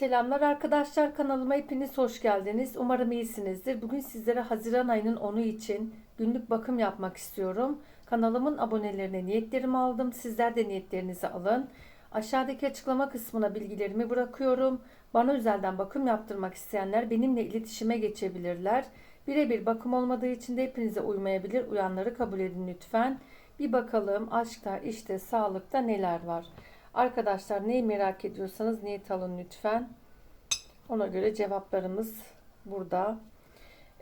Selamlar arkadaşlar kanalıma hepiniz hoş geldiniz. Umarım iyisinizdir. Bugün sizlere Haziran ayının 10'u için günlük bakım yapmak istiyorum. Kanalımın abonelerine niyetlerimi aldım. Sizler de niyetlerinizi alın. Aşağıdaki açıklama kısmına bilgilerimi bırakıyorum. Bana özelden bakım yaptırmak isteyenler benimle iletişime geçebilirler. Birebir bakım olmadığı için de hepinize uymayabilir. Uyanları kabul edin lütfen. Bir bakalım aşkta, işte, sağlıkta neler var. Arkadaşlar neyi merak ediyorsanız niyet alın lütfen. Ona göre cevaplarımız burada.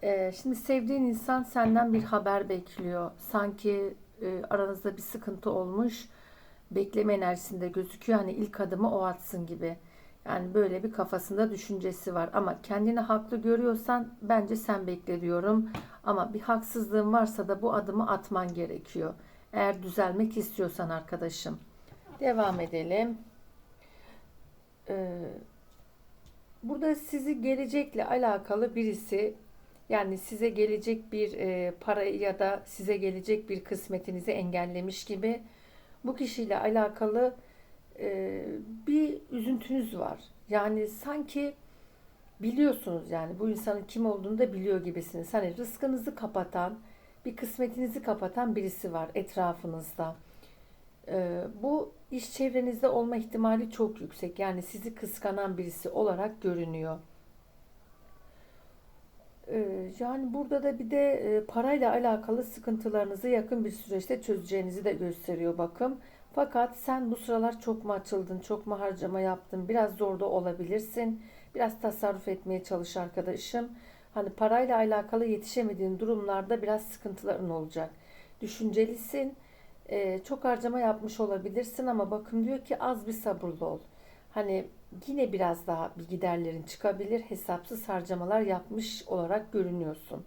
Ee, şimdi sevdiğin insan senden bir haber bekliyor. Sanki e, aranızda bir sıkıntı olmuş. Bekleme enerjisinde gözüküyor. Hani ilk adımı o atsın gibi. Yani böyle bir kafasında düşüncesi var. Ama kendini haklı görüyorsan bence sen bekle diyorum. Ama bir haksızlığın varsa da bu adımı atman gerekiyor. Eğer düzelmek istiyorsan arkadaşım. Devam edelim. Ee, burada sizi gelecekle alakalı birisi yani size gelecek bir e, parayı ya da size gelecek bir kısmetinizi engellemiş gibi bu kişiyle alakalı e, bir üzüntünüz var. Yani sanki biliyorsunuz yani bu insanın kim olduğunu da biliyor gibisiniz. Hani rızkınızı kapatan, bir kısmetinizi kapatan birisi var etrafınızda. Ee, bu iş çevrenizde olma ihtimali çok yüksek. Yani sizi kıskanan birisi olarak görünüyor. Ee, yani burada da bir de e, parayla alakalı sıkıntılarınızı yakın bir süreçte çözeceğinizi de gösteriyor bakım. Fakat sen bu sıralar çok mu açıldın, çok mu harcama yaptın, biraz zorda olabilirsin. Biraz tasarruf etmeye çalış arkadaşım. Hani parayla alakalı yetişemediğin durumlarda biraz sıkıntıların olacak. Düşüncelisin e, çok harcama yapmış olabilirsin ama bakın diyor ki az bir sabırlı ol. Hani yine biraz daha bir giderlerin çıkabilir. Hesapsız harcamalar yapmış olarak görünüyorsun.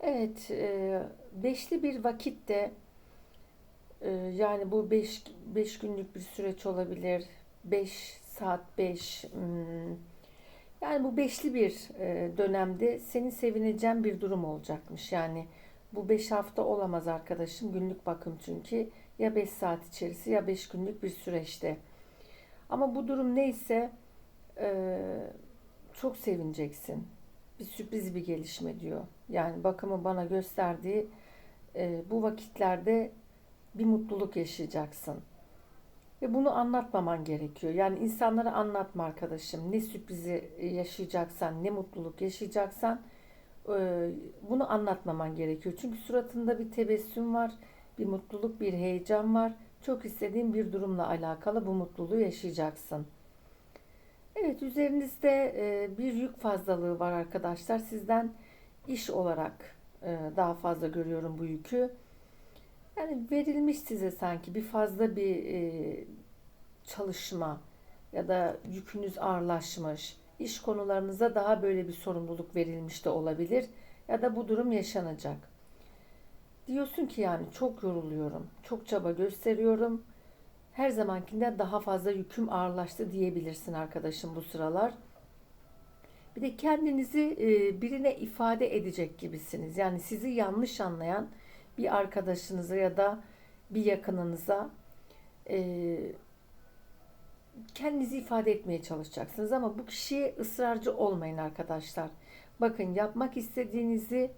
Evet, e, beşli bir vakitte e, yani bu beş, beş günlük bir süreç olabilir. Beş saat beş hmm, yani bu beşli bir e, dönemde seni sevineceğin bir durum olacakmış. Yani bu 5 hafta olamaz arkadaşım. Günlük bakım çünkü. Ya 5 saat içerisi ya 5 günlük bir süreçte. Ama bu durum neyse e, çok sevineceksin. Bir sürpriz bir gelişme diyor. Yani bakımı bana gösterdiği e, bu vakitlerde bir mutluluk yaşayacaksın. Ve bunu anlatmaman gerekiyor. Yani insanlara anlatma arkadaşım. Ne sürprizi yaşayacaksan, ne mutluluk yaşayacaksan bunu anlatmaman gerekiyor. Çünkü suratında bir tebessüm var, bir mutluluk, bir heyecan var. Çok istediğin bir durumla alakalı bu mutluluğu yaşayacaksın. Evet üzerinizde e, bir yük fazlalığı var arkadaşlar. Sizden iş olarak e, daha fazla görüyorum bu yükü. Yani verilmiş size sanki bir fazla bir çalışma ya da yükünüz ağırlaşmış iş konularınıza daha böyle bir sorumluluk verilmiş de olabilir ya da bu durum yaşanacak. Diyorsun ki yani çok yoruluyorum, çok çaba gösteriyorum. Her zamankinden daha fazla yüküm ağırlaştı diyebilirsin arkadaşım bu sıralar. Bir de kendinizi e, birine ifade edecek gibisiniz. Yani sizi yanlış anlayan bir arkadaşınıza ya da bir yakınınıza e, kendinizi ifade etmeye çalışacaksınız ama bu kişiye ısrarcı olmayın arkadaşlar. Bakın yapmak istediğinizi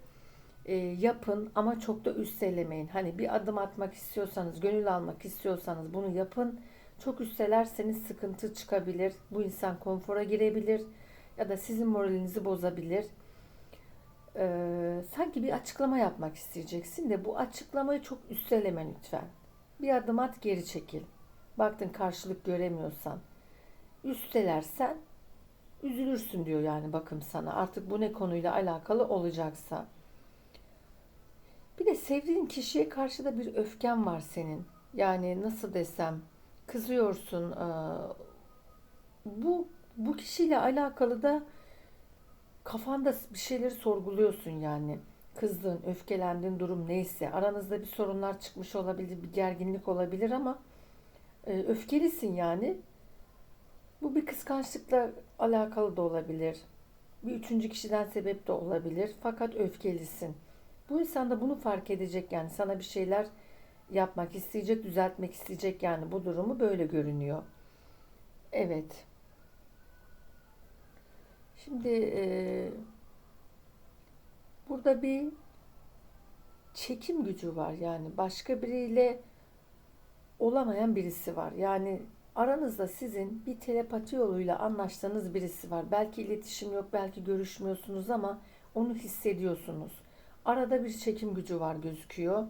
e, yapın ama çok da üstelemeyin. Hani bir adım atmak istiyorsanız, gönül almak istiyorsanız bunu yapın. Çok üstelerseniz sıkıntı çıkabilir. Bu insan konfora girebilir ya da sizin moralinizi bozabilir. Ee, sanki bir açıklama yapmak isteyeceksin de bu açıklamayı çok üsteleme lütfen. Bir adım at geri çekil baktın karşılık göremiyorsan üstelersen üzülürsün diyor yani bakım sana. Artık bu ne konuyla alakalı olacaksa. Bir de sevdiğin kişiye karşı da bir öfken var senin. Yani nasıl desem kızıyorsun. Bu bu kişiyle alakalı da kafanda bir şeyleri sorguluyorsun yani. Kızdığın, öfkelendiğin durum neyse. Aranızda bir sorunlar çıkmış olabilir, bir gerginlik olabilir ama e, öfkelisin yani. Bu bir kıskançlıkla alakalı da olabilir. Bir üçüncü kişiden sebep de olabilir. Fakat öfkelisin. Bu insan da bunu fark edecek yani sana bir şeyler yapmak isteyecek, düzeltmek isteyecek yani bu durumu böyle görünüyor. Evet. Şimdi e, burada bir çekim gücü var. Yani başka biriyle olamayan birisi var. Yani aranızda sizin bir telepati yoluyla anlaştığınız birisi var. Belki iletişim yok, belki görüşmüyorsunuz ama onu hissediyorsunuz. Arada bir çekim gücü var gözüküyor.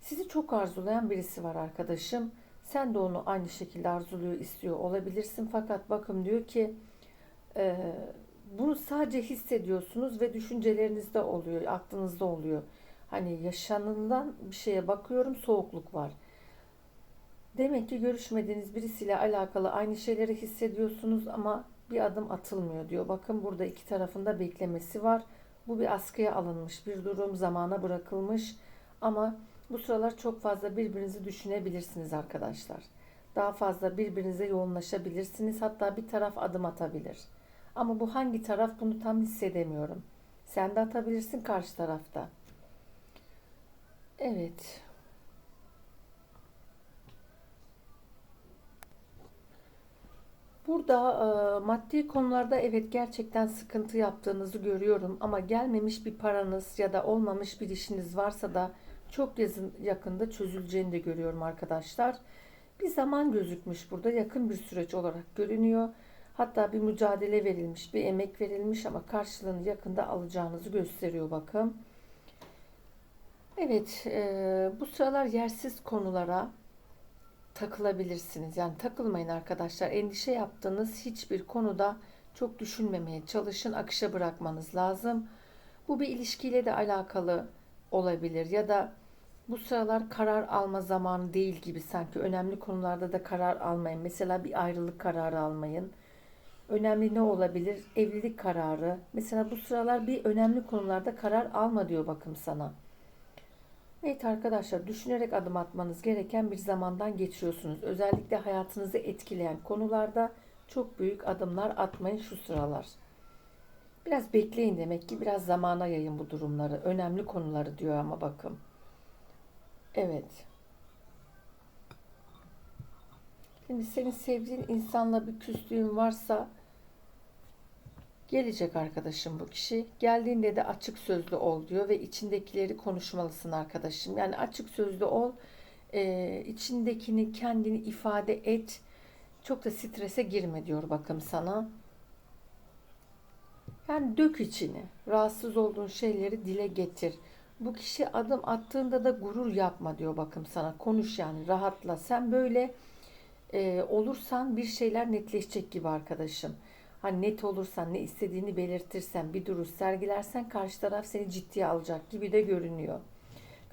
Sizi çok arzulayan birisi var arkadaşım. Sen de onu aynı şekilde arzuluyor, istiyor olabilirsin. Fakat bakın diyor ki e, bunu sadece hissediyorsunuz ve düşüncelerinizde oluyor, aklınızda oluyor. Hani yaşanılan bir şeye bakıyorum soğukluk var. Demek ki görüşmediğiniz birisiyle alakalı aynı şeyleri hissediyorsunuz ama bir adım atılmıyor diyor. Bakın burada iki tarafında beklemesi var. Bu bir askıya alınmış bir durum, zamana bırakılmış ama bu sıralar çok fazla birbirinizi düşünebilirsiniz arkadaşlar. Daha fazla birbirinize yoğunlaşabilirsiniz. Hatta bir taraf adım atabilir. Ama bu hangi taraf bunu tam hissedemiyorum. Sen de atabilirsin karşı tarafta. Evet. Burada e, maddi konularda evet gerçekten sıkıntı yaptığınızı görüyorum ama gelmemiş bir paranız ya da olmamış bir işiniz varsa da çok yazın, yakında çözüleceğini de görüyorum arkadaşlar. Bir zaman gözükmüş burada yakın bir süreç olarak görünüyor. Hatta bir mücadele verilmiş, bir emek verilmiş ama karşılığını yakında alacağınızı gösteriyor bakın. Evet, e, bu sıralar yersiz konulara takılabilirsiniz. Yani takılmayın arkadaşlar. Endişe yaptığınız hiçbir konuda çok düşünmemeye çalışın. Akışa bırakmanız lazım. Bu bir ilişkiyle de alakalı olabilir ya da bu sıralar karar alma zamanı değil gibi sanki önemli konularda da karar almayın. Mesela bir ayrılık kararı almayın. Önemli ne olabilir? Evlilik kararı. Mesela bu sıralar bir önemli konularda karar alma diyor bakım sana. Evet arkadaşlar düşünerek adım atmanız gereken bir zamandan geçiyorsunuz. Özellikle hayatınızı etkileyen konularda çok büyük adımlar atmayın şu sıralar. Biraz bekleyin demek ki biraz zamana yayın bu durumları. Önemli konuları diyor ama bakın. Evet. Şimdi senin sevdiğin insanla bir küslüğün varsa Gelecek arkadaşım bu kişi. Geldiğinde de açık sözlü ol diyor ve içindekileri konuşmalısın arkadaşım. Yani açık sözlü ol, e, içindekini kendini ifade et. Çok da strese girme diyor bakım sana. Yani dök içini. Rahatsız olduğun şeyleri dile getir. Bu kişi adım attığında da gurur yapma diyor bakım sana. Konuş yani rahatla. Sen böyle e, olursan bir şeyler netleşecek gibi arkadaşım. Hani net olursan, ne istediğini belirtirsen, bir duruş sergilersen karşı taraf seni ciddiye alacak gibi de görünüyor.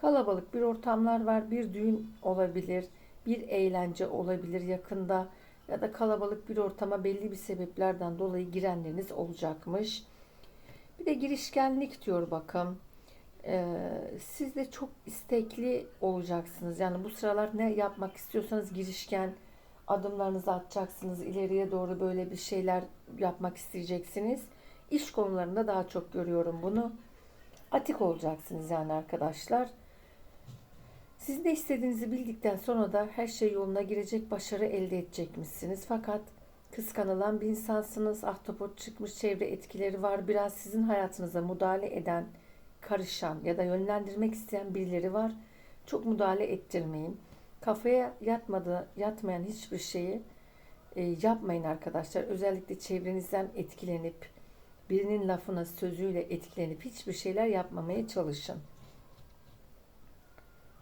Kalabalık bir ortamlar var, bir düğün olabilir, bir eğlence olabilir yakında ya da kalabalık bir ortama belli bir sebeplerden dolayı girenleriniz olacakmış. Bir de girişkenlik diyor bakın. Ee, siz de çok istekli olacaksınız. Yani bu sıralar ne yapmak istiyorsanız girişken, adımlarınızı atacaksınız. İleriye doğru böyle bir şeyler yapmak isteyeceksiniz. İş konularında daha çok görüyorum bunu. Atik olacaksınız yani arkadaşlar. Siz de istediğinizi bildikten sonra da her şey yoluna girecek, başarı elde edecekmişsiniz. Fakat kıskanılan bir insansınız. Ahtapot çıkmış çevre etkileri var. Biraz sizin hayatınıza müdahale eden, karışan ya da yönlendirmek isteyen birileri var. Çok müdahale ettirmeyin. Kafaya yatmadı, yatmayan hiçbir şeyi e, yapmayın arkadaşlar. Özellikle çevrenizden etkilenip birinin lafına, sözüyle etkilenip hiçbir şeyler yapmamaya çalışın.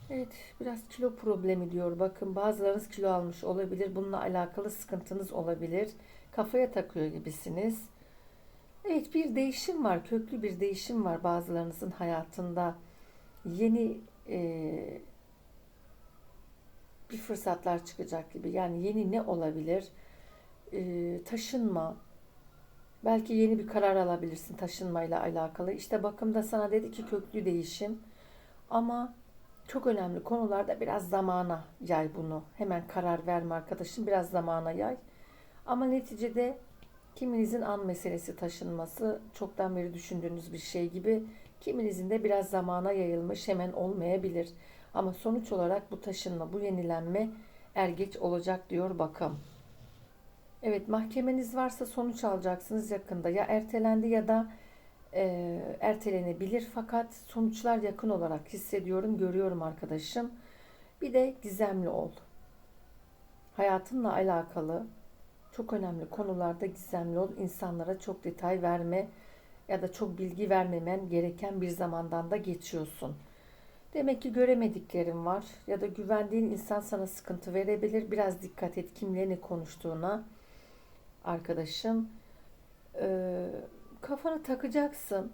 Evet, biraz kilo problemi diyor. Bakın bazılarınız kilo almış olabilir. Bununla alakalı sıkıntınız olabilir. Kafaya takıyor gibisiniz. Evet, bir değişim var. Köklü bir değişim var bazılarınızın hayatında. Yeni e, bir fırsatlar çıkacak gibi. Yani yeni ne olabilir? Ee, taşınma. Belki yeni bir karar alabilirsin taşınmayla alakalı. İşte bakımda sana dedi ki köklü değişim. Ama çok önemli konularda biraz zamana yay bunu. Hemen karar verme arkadaşım. Biraz zamana yay. Ama neticede kiminizin an meselesi taşınması çoktan beri düşündüğünüz bir şey gibi. Kiminizin de biraz zamana yayılmış hemen olmayabilir. Ama sonuç olarak bu taşınma, bu yenilenme er geç olacak diyor bakım. Evet, mahkemeniz varsa sonuç alacaksınız yakında. Ya ertelendi ya da e, ertelenebilir. Fakat sonuçlar yakın olarak hissediyorum, görüyorum arkadaşım. Bir de gizemli ol. Hayatınla alakalı çok önemli konularda gizemli ol. İnsanlara çok detay verme ya da çok bilgi vermemen gereken bir zamandan da geçiyorsun. Demek ki göremediklerin var ya da güvendiğin insan sana sıkıntı verebilir. Biraz dikkat et kimle ne konuştuğuna arkadaşım. Ee, kafanı takacaksın.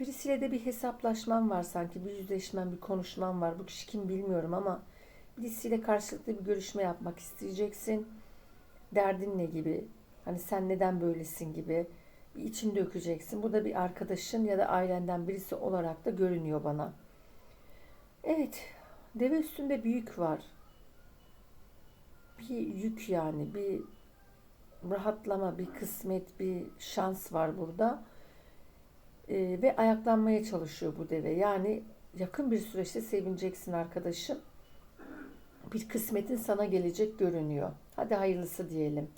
Birisiyle de bir hesaplaşman var sanki. Bir yüzleşmen, bir konuşman var. Bu kişi kim bilmiyorum ama birisiyle karşılıklı bir görüşme yapmak isteyeceksin. Derdin ne gibi? Hani sen neden böylesin gibi bir için dökeceksin. Bu da bir arkadaşın ya da ailenden birisi olarak da görünüyor bana. Evet, deve üstünde büyük var. Bir yük yani, bir rahatlama, bir kısmet, bir şans var burada. Ee, ve ayaklanmaya çalışıyor bu deve. Yani yakın bir süreçte sevineceksin arkadaşım. Bir kısmetin sana gelecek görünüyor. Hadi hayırlısı diyelim.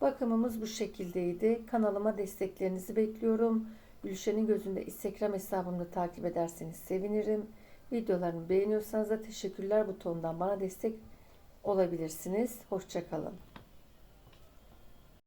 Bakımımız bu şekildeydi. Kanalıma desteklerinizi bekliyorum. Gülşen'in gözünde Instagram hesabımda takip ederseniz sevinirim. Videolarımı beğeniyorsanız da teşekkürler butonundan bana destek olabilirsiniz. Hoşçakalın.